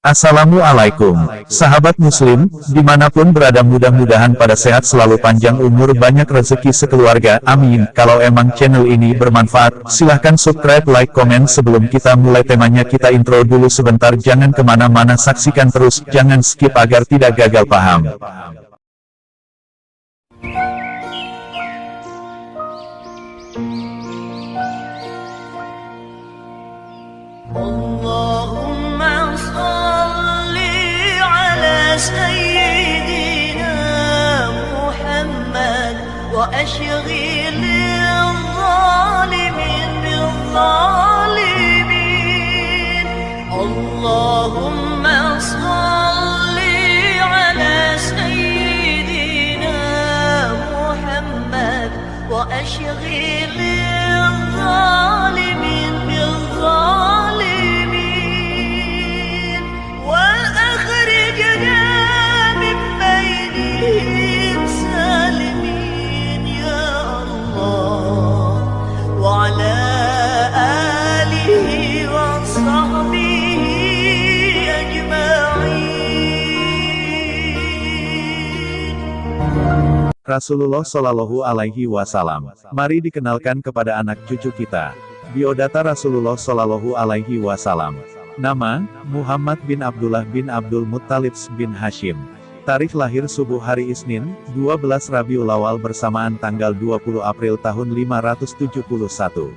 Assalamualaikum, sahabat muslim, di mana pun berada mudah-mudahan pada sehat selalu panjang umur banyak rezeki sekeluarga, amin. Kalau emang channel ini bermanfaat, silahkan subscribe, like, komen sebelum kita mulai temanya kita intro dulu sebentar jangan ke mana-mana saksikan terus, jangan skip agar tidak gagal paham. chérie. Rasulullah Shallallahu Alaihi Wasallam. Mari dikenalkan kepada anak cucu kita. Biodata Rasulullah Shallallahu Alaihi Wasallam. Nama, Muhammad bin Abdullah bin Abdul Muttalib bin Hashim. Tarikh lahir subuh hari Isnin, 12 Rabiul Awal bersamaan tanggal 20 April tahun 571.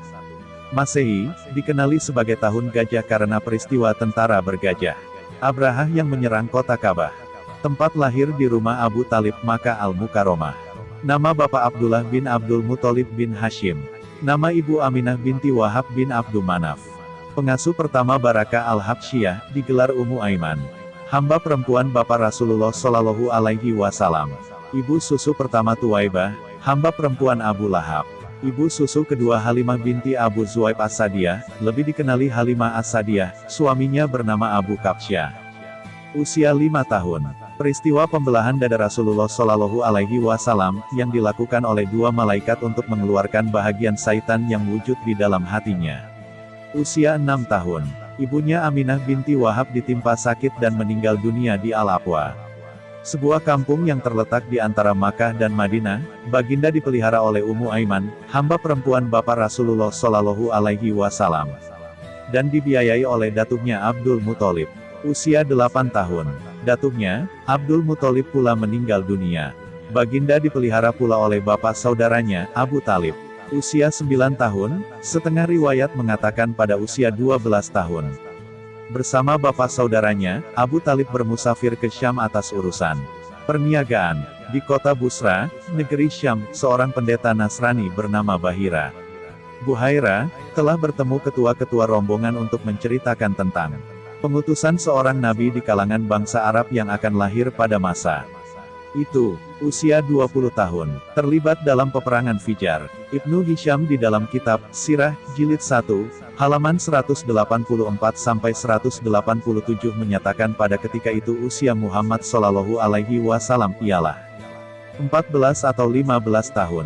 Masehi, dikenali sebagai tahun gajah karena peristiwa tentara bergajah. Abraha yang menyerang kota Ka'bah. Tempat lahir di rumah Abu Talib Maka Al-Mukaromah. Nama Bapak Abdullah bin Abdul Muthalib bin Hashim. Nama Ibu Aminah binti Wahab bin Abdul Manaf. Pengasuh pertama Baraka Al-Habsyiyah, digelar Ummu Aiman. Hamba perempuan Bapak Rasulullah Shallallahu Alaihi Wasallam. Ibu susu pertama Tuwaibah, hamba perempuan Abu Lahab. Ibu susu kedua Halimah binti Abu Zuaib As-Sadiyah, lebih dikenali Halimah As-Sadiyah, suaminya bernama Abu Kapsyah. Usia lima tahun. Peristiwa pembelahan dada Rasulullah Shallallahu Alaihi Wasallam yang dilakukan oleh dua malaikat untuk mengeluarkan bahagian syaitan yang wujud di dalam hatinya. Usia enam tahun. Ibunya Aminah binti Wahab ditimpa sakit dan meninggal dunia di Al-Aqwa. Sebuah kampung yang terletak di antara Makkah dan Madinah, Baginda dipelihara oleh Ummu Aiman, hamba perempuan Bapak Rasulullah Shallallahu Alaihi Wasallam, dan dibiayai oleh datuknya Abdul Muthalib. Usia 8 tahun. Datuknya, Abdul Muthalib pula meninggal dunia. Baginda dipelihara pula oleh bapak saudaranya, Abu Talib. Usia 9 tahun, setengah riwayat mengatakan pada usia 12 tahun. Bersama bapak saudaranya, Abu Talib bermusafir ke Syam atas urusan perniagaan. Di kota Busra, negeri Syam, seorang pendeta Nasrani bernama Bahira. Buhaira, telah bertemu ketua-ketua rombongan untuk menceritakan tentang pengutusan seorang nabi di kalangan bangsa Arab yang akan lahir pada masa itu, usia 20 tahun, terlibat dalam peperangan Fijar. Ibnu Hisham di dalam kitab Sirah Jilid 1, halaman 184 sampai 187 menyatakan pada ketika itu usia Muhammad Shallallahu alaihi wasallam ialah 14 atau 15 tahun.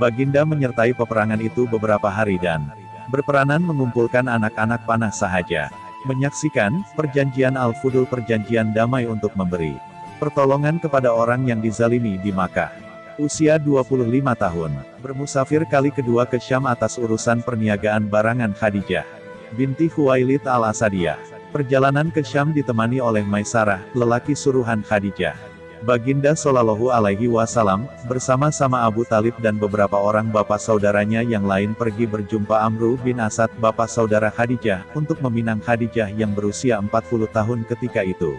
Baginda menyertai peperangan itu beberapa hari dan berperanan mengumpulkan anak-anak panah sahaja. Menyaksikan perjanjian Al-Fudul perjanjian damai untuk memberi pertolongan kepada orang yang dizalimi di Makkah. Usia 25 tahun, bermusafir kali kedua ke Syam atas urusan perniagaan barangan Khadijah binti Khuwailid al-Asadiyah. Perjalanan ke Syam ditemani oleh Maisarah, lelaki suruhan Khadijah. Baginda Shallallahu Alaihi Wasallam, bersama-sama Abu Talib dan beberapa orang bapak saudaranya yang lain pergi berjumpa Amru bin Asad, bapak saudara Khadijah, untuk meminang Khadijah yang berusia 40 tahun ketika itu.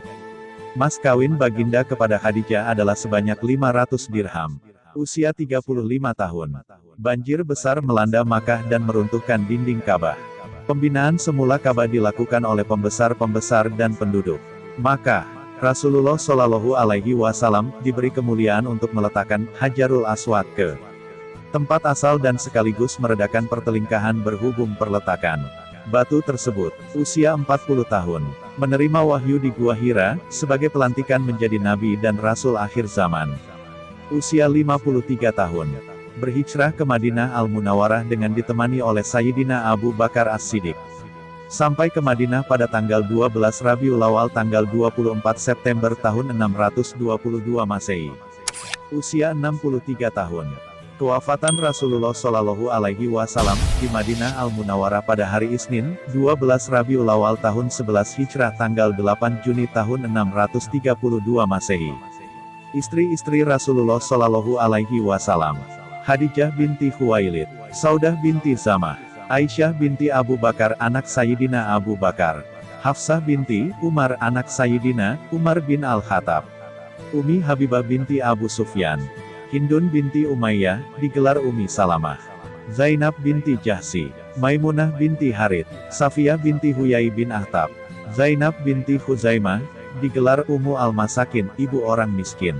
Mas kawin Baginda kepada Khadijah adalah sebanyak 500 dirham. Usia 35 tahun. Banjir besar melanda Makkah dan meruntuhkan dinding Ka'bah. Pembinaan semula Ka'bah dilakukan oleh pembesar-pembesar dan penduduk. Maka, Rasulullah Shallallahu Alaihi Wasallam diberi kemuliaan untuk meletakkan Hajarul Aswad ke tempat asal dan sekaligus meredakan pertelingkahan berhubung perletakan. Batu tersebut, usia 40 tahun, menerima wahyu di Gua Hira, sebagai pelantikan menjadi nabi dan rasul akhir zaman. Usia 53 tahun, berhijrah ke Madinah Al-Munawarah dengan ditemani oleh Sayyidina Abu Bakar As-Siddiq. Sampai ke Madinah pada tanggal 12 Rabiul Awal tanggal 24 September tahun 622 Masehi. Usia 63 tahun. Kewafatan Rasulullah Shallallahu Alaihi Wasallam di Madinah Al Munawwarah pada hari Isnin, 12 Rabiul Awal tahun 11 Hijrah tanggal 8 Juni tahun 632 Masehi. Istri-istri Rasulullah Shallallahu Alaihi Wasallam. Hadijah binti Khuwailid, Saudah binti Zamah, Aisyah binti Abu Bakar anak Sayyidina Abu Bakar, Hafsah binti Umar anak Sayyidina Umar bin Al-Khattab, Umi Habibah binti Abu Sufyan, Hindun binti Umayyah, digelar Umi Salamah. Zainab binti Jahsi, Maimunah binti Harid, Safiyah binti Huyai bin Ahtab, Zainab binti Huzaimah, digelar Ummu Al-Masakin, ibu orang miskin.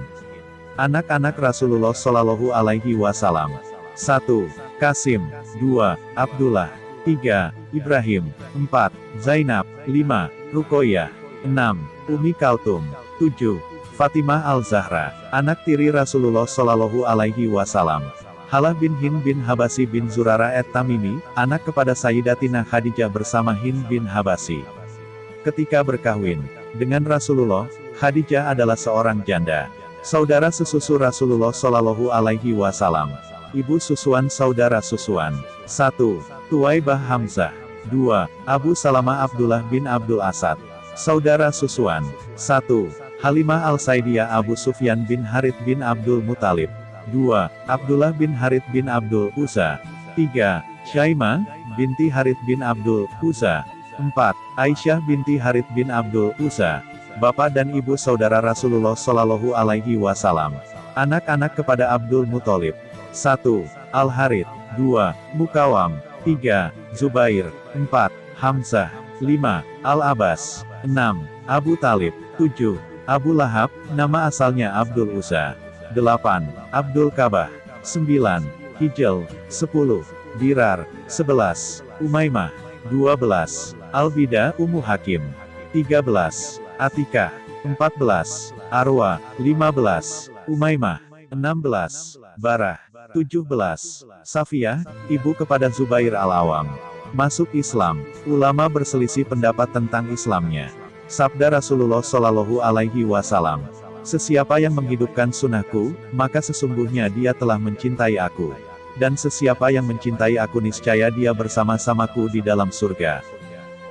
Anak-anak Rasulullah Shallallahu Alaihi Wasallam. 1. Kasim, 2. Abdullah, 3. Ibrahim, 4. Zainab, 5. Rukoyah, 6. Umi Kaltum, 7. Fatimah Al-Zahra, anak tiri Rasulullah Shallallahu Alaihi Wasallam. Halah bin Hind bin Habasi bin Zurara et Tamimi, anak kepada Sayyidatina Khadijah bersama Hind bin Habasi. Ketika berkahwin dengan Rasulullah, Khadijah adalah seorang janda. Saudara sesusu Rasulullah Shallallahu Alaihi Wasallam. Ibu susuan saudara susuan. 1. Tuwaibah Hamzah. 2. Abu Salama Abdullah bin Abdul Asad. Saudara susuan. 1. Halimah Al-Saidiyah Abu Sufyan bin Harith bin Abdul Muthalib. 2. Abdullah bin Harith bin Abdul Uzza. 3. Syaimah, binti Harith bin Abdul Uzza. 4. Aisyah binti Harith bin Abdul Uzza. Bapak dan ibu saudara Rasulullah Shallallahu Alaihi Wasallam. Anak-anak kepada Abdul Muthalib. 1. Al-Harith. 2. Mukawam. 3. Zubair. 4. Hamzah. 5. Al-Abbas. 6. Abu Talib. 7. Abu Lahab, nama asalnya Abdul Uzza. 8. Abdul Kabah. 9. Hijel. 10. Dirar. 11. Umaymah. 12. Albida Ummu Hakim. 13. Atikah. 14. Arwa. 15. Umaymah. 16. Barah. 17. Safiyah, ibu kepada Zubair al-Awam. Masuk Islam, ulama berselisih pendapat tentang Islamnya. Sabda Rasulullah Shallallahu Alaihi Wasallam. Sesiapa yang menghidupkan sunnahku, maka sesungguhnya dia telah mencintai aku. Dan sesiapa yang mencintai aku niscaya dia bersama-samaku di dalam surga.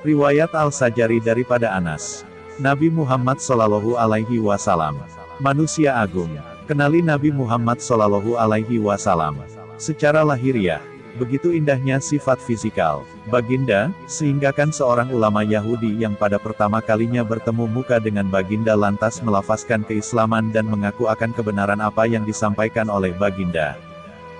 Riwayat Al-Sajari daripada Anas. Nabi Muhammad Shallallahu Alaihi Wasallam. Manusia agung. Kenali Nabi Muhammad Shallallahu Alaihi Wasallam. Secara lahiriah, Begitu indahnya sifat fisikal, Baginda, sehingga kan seorang ulama Yahudi yang pada pertama kalinya bertemu muka dengan Baginda lantas melafazkan keislaman dan mengaku akan kebenaran apa yang disampaikan oleh Baginda.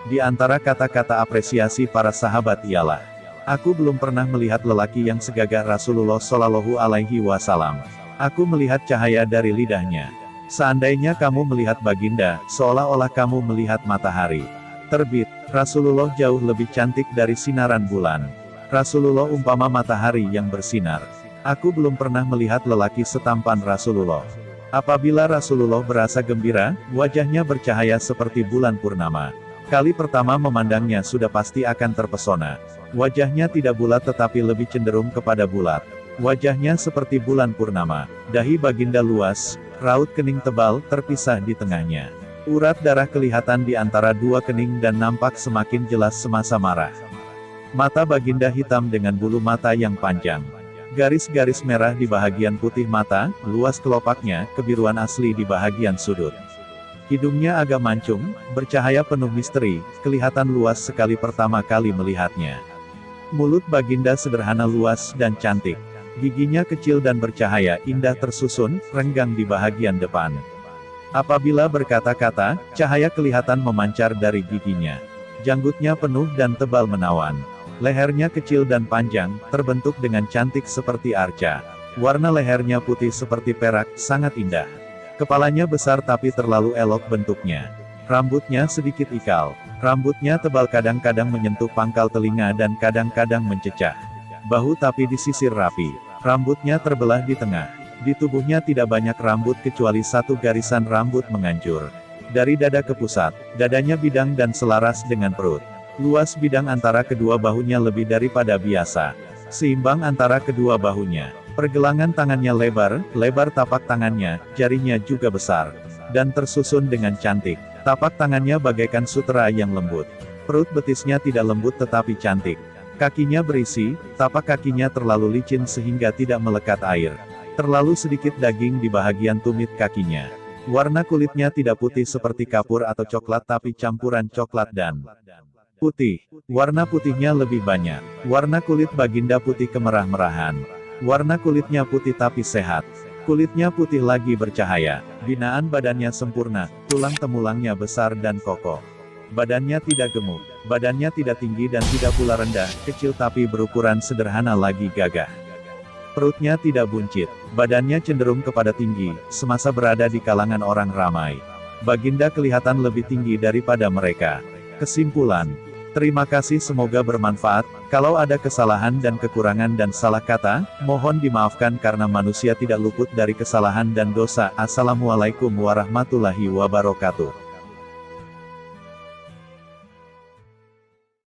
Di antara kata-kata apresiasi para sahabat ialah, Aku belum pernah melihat lelaki yang segagah Rasulullah Shallallahu Alaihi Wasallam. Aku melihat cahaya dari lidahnya. Seandainya kamu melihat Baginda, seolah-olah kamu melihat matahari. Terbit, Rasulullah jauh lebih cantik dari sinaran bulan. Rasulullah umpama matahari yang bersinar. Aku belum pernah melihat lelaki setampan Rasulullah. Apabila Rasulullah berasa gembira, wajahnya bercahaya seperti bulan purnama. Kali pertama memandangnya sudah pasti akan terpesona. Wajahnya tidak bulat tetapi lebih cenderung kepada bulat. Wajahnya seperti bulan purnama. Dahi baginda luas, raut kening tebal terpisah di tengahnya. Urat darah kelihatan di antara dua kening dan nampak semakin jelas semasa marah. Mata baginda hitam dengan bulu mata yang panjang. Garis-garis merah di bahagian putih mata, luas kelopaknya, kebiruan asli di bahagian sudut. Hidungnya agak mancung, bercahaya penuh misteri, kelihatan luas sekali pertama kali melihatnya. Mulut baginda sederhana luas dan cantik. Giginya kecil dan bercahaya, indah tersusun, renggang di bahagian depan. Apabila berkata-kata, cahaya kelihatan memancar dari giginya. Janggutnya penuh dan tebal menawan. Lehernya kecil dan panjang, terbentuk dengan cantik seperti arca. Warna lehernya putih seperti perak, sangat indah. Kepalanya besar tapi terlalu elok bentuknya. Rambutnya sedikit ikal. Rambutnya tebal kadang-kadang menyentuh pangkal telinga dan kadang-kadang mencecah. Bahu tapi disisir rapi. Rambutnya terbelah di tengah. Di tubuhnya tidak banyak rambut kecuali satu garisan rambut mengancur. Dari dada ke pusat, dadanya bidang dan selaras dengan perut. Luas bidang antara kedua bahunya lebih daripada biasa. Seimbang antara kedua bahunya. Pergelangan tangannya lebar, lebar tapak tangannya, jarinya juga besar. Dan tersusun dengan cantik. Tapak tangannya bagaikan sutera yang lembut. Perut betisnya tidak lembut tetapi cantik. Kakinya berisi, tapak kakinya terlalu licin sehingga tidak melekat air. Terlalu sedikit daging di bahagian tumit kakinya. Warna kulitnya tidak putih seperti kapur atau coklat tapi campuran coklat dan putih. Warna putihnya lebih banyak. Warna kulit baginda putih kemerah-merahan. Warna kulitnya putih tapi sehat. Kulitnya putih lagi bercahaya. Binaan badannya sempurna, tulang temulangnya besar dan kokoh. Badannya tidak gemuk, badannya tidak tinggi dan tidak pula rendah, kecil tapi berukuran sederhana lagi gagah. Perutnya tidak buncit, badannya cenderung kepada tinggi, semasa berada di kalangan orang ramai. Baginda kelihatan lebih tinggi daripada mereka. Kesimpulan, terima kasih semoga bermanfaat, kalau ada kesalahan dan kekurangan dan salah kata, mohon dimaafkan karena manusia tidak luput dari kesalahan dan dosa. Assalamualaikum warahmatullahi wabarakatuh.